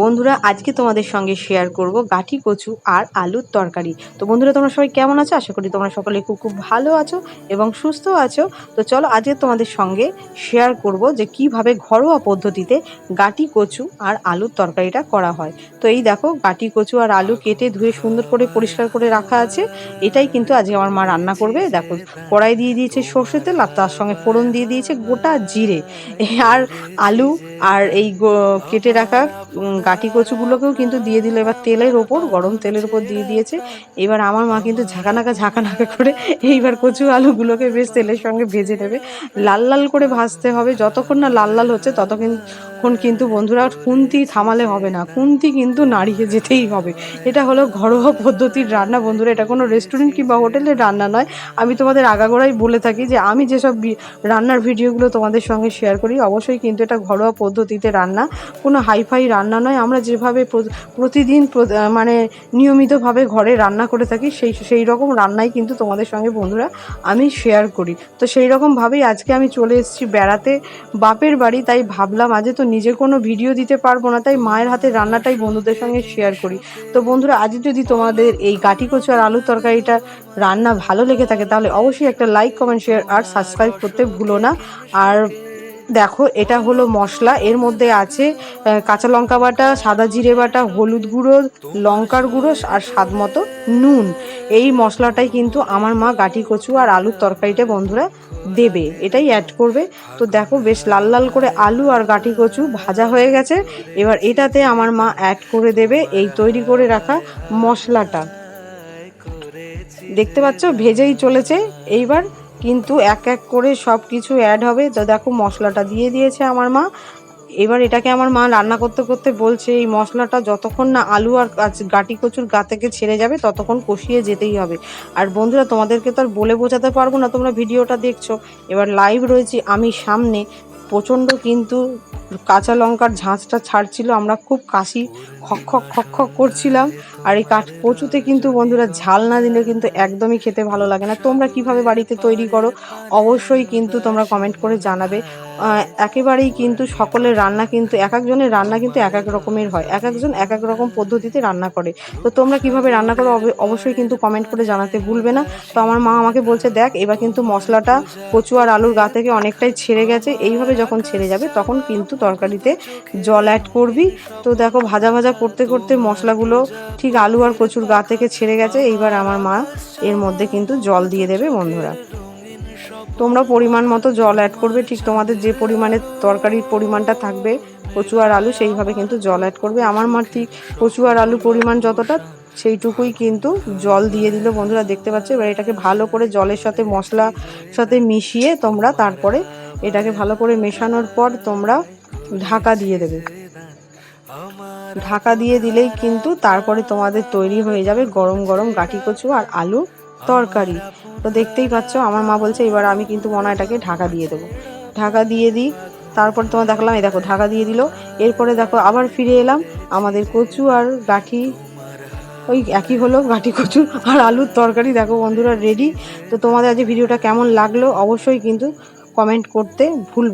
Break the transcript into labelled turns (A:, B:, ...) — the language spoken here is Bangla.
A: বন্ধুরা, আজকে তোমাদের সঙ্গে শেয়ার করব গাঠি, কচু আর আলুর তরকারি। তো বন্ধুরা, তোমরা সবাই কেমন আছো? আশা করি তোমরা সকলে খুব খুব ভালো আছো এবং সুস্থ আছো। তো চলো আজকে তোমাদের সঙ্গে শেয়ার করব যে কীভাবে ঘরোয়া পদ্ধতিতে গাটি কচু আর আলুর তরকারিটা করা হয়। তো এই দেখো গাটি কচু আর আলু কেটে ধুয়ে সুন্দর করে পরিষ্কার করে রাখা আছে। এটাই কিন্তু আজকে আমার মা রান্না করবে। দেখো, কড়াই দিয়ে দিয়েছে সর্ষে তেল আর তার সঙ্গে ফোড়ন দিয়ে দিয়েছে গোটা জিরে। আর আলু আর এই কেটে রাখা গাটি কচুগুলোকেও কিন্তু দিয়ে দিল। এবার তেলের ওপর, গরম তেলের ওপর দিয়ে দিয়েছে। এবার আমার মা কিন্তু ঝাঁকানাকা ঝাঁকানাকা করে এইবার কচু আলুগুলোকে বেশ তেলের সঙ্গে ভেজে নেবে। লাল লাল করে ভাজতে হবে। যতক্ষণ না লাল লাল হচ্ছে, ততক্ষণ কিন্তু বন্ধুরা খুন্তি থামালে হবে না। খুন্তি কিন্তু নাড়িয়ে যেতেই হবে। এটা হলো ঘরোয়া পদ্ধতির রান্না। বন্ধুরা, এটা কোনো রেস্টুরেন্ট কিংবা হোটেলের রান্না নয়। আমি তোমাদের আগাগোড়াই বলে থাকি যে, আমি যেসব রান্নার ভিডিওগুলো তোমাদের সঙ্গে শেয়ার করি, অবশ্যই কিন্তু এটা ঘরোয়া পদ্ধতিতে রান্না। কোনো হাইফাই রান্না নয়। আমরা যেভাবে প্রতিদিন প্র- মানে নিয়মিতভাবে ঘরে রান্না করে থাকি, সেই সেই রকম রান্নাই কিন্তু তোমাদের সঙ্গে বন্ধুরা আমি শেয়ার করি। তো সেই রকমভাবেই আজকে আমি চলে এসেছি বেড়াতে। বাপের বাড়ি, তাই ভাবলাম আজকে তো নিজে কোনো ভিডিও দিতে পারব না, তাই মায়ের হাতে রান্নাটাই বন্ধুদের সঙ্গে শেয়ার করি। তো বন্ধুরা, আজ যদি তোমাদের এই গাঁটি কচু আর আলুর তরকারিটা রান্না ভালো লেগে থাকে, তাহলে অবশ্যই একটা লাইক কমেন্ট শেয়ার আর সাবস্ক্রাইব করতে ভুলো না। আর দেখো, এটা হলো মশলা। এর মধ্যে আছে কাঁচা লঙ্কা বাটা, সাদা জিরে বাটা, হলুদ গুঁড়ো, লঙ্কার গুঁড়ো আর স্বাদ মতো নুন। এই মশলাটাই কিন্তু আমার মা গাটি কচু আর আলুর তরকারিটা বন্ধুরা দেবে। এটাই অ্যাড করবে। তো দেখো, বেশ লাল লাল করে আলু আর গাটি কচু ভাজা হয়ে গেছে। এবার এটাতে আমার মা অ্যাড করে দেবে এই তৈরি করে রাখা মশলাটা। দেখতে পাচ্ছ? ভেজেই চলেছে। এইবার কিন্তু এক এক করে সব কিছু অ্যাড হবে। তো দেখো মশলাটা দিয়ে দিয়েছে আমার মা। এবার এটাকে আমার মা রান্না করতে করতে বলছে, এই মশলাটা যতক্ষণ না আলু আর গাটি কচুর গা থেকে ছেড়ে যাবে, ততক্ষণ কষিয়ে যেতেই হবে। আর বন্ধুরা, তোমাদেরকে তো আর বলে বোঝাতে পারব না, তোমরা ভিডিওটা দেখছ। এবার লাইভ রয়েছি আমি সামনে। প্রচণ্ড কিন্তু কাঁচা লঙ্কার ঝাঁঝটা ছাড়ছিল, আমরা খুব কাশি খক খক খক খক করছিলাম। আর এই কাঠ কচুতে কিন্তু বন্ধুরা ঝাল না দিলে কিন্তু একদমই খেতে ভালো লাগে না। তোমরা কীভাবে বাড়িতে তৈরি করো, অবশ্যই কিন্তু তোমরা কমেন্ট করে জানাবে। একেবারেই কিন্তু সকলের রান্না কিন্তু, এক একজনের রান্না কিন্তু এক এক রকমের হয়। এক একজন এক এক রকম পদ্ধতিতে রান্না করে। তো তোমরা কীভাবে রান্না করো অবশ্যই কিন্তু কমেন্ট করে জানাতে ভুলবে না। তো আমার মা আমাকে বলছে, দেখ, এবার কিন্তু মশলাটা কচু আর আলুর গা থেকে অনেকটাই ছেড়ে গেছে। এইভাবে যখন ছেড়ে যাবে, তখন কিন্তু তরকারিতে জল অ্যাড করবি। তো দেখো, ভাজা ভাজা করতে করতে মশলাগুলো ঠিক আলু আর কচুর গা থেকে ছেড়ে গেছে। এইবার আমার মা এর মধ্যে কিন্তু জল দিয়ে দেবে, বন্ধুরা। তোমরা পরিমাণ মতো জল অ্যাড করবে, ঠিক তোমাদের যে পরিমাণে তরকারির পরিমাণটা থাকবে, কচু আর আলু সেইভাবে কিন্তু জল অ্যাড করবে। আমার মা ঠিক কচু আর আলু পরিমাণ যতটা, সেইটুকুই কিন্তু জল দিয়ে দিল। বন্ধুরা দেখতে পাচ্ছ, এবার এটাকে ভালো করে জলের সাথে, মশলার সাথে মিশিয়ে তোমরা তারপরে এটাকে ভালো করে মেশানোর পর তোমরা ঢাকা দিয়ে দেবে। ঢাকা দিয়ে দিলেই কিন্তু তারপরে তোমাদের তৈরি হয়ে যাবে গরম গরম গাঠি কচু আর আলু। তরকারি। তো দেখতেই পাচ্ছ, আমার মা বলছে, এবার আমি কিন্তু মনে হয় এটাকে ঢাকা দিয়ে দেবো। ঢাকা দিয়ে দিই, তারপর তোমার দেখলাম, এই দেখো, ঢাকা দিয়ে দিল। এরপরে দেখো, আবার ফিরে এলাম, আমাদের কচু আর গাঠি, ওই একই হলো, গাঠি, কচু আর আলুর তরকারি। দেখো বন্ধুরা রেডি তো তোমাদের আজ ভিডিওটা কেমন লাগল, অবশ্যই কিন্তু কমেন্ট করতে ভুলবে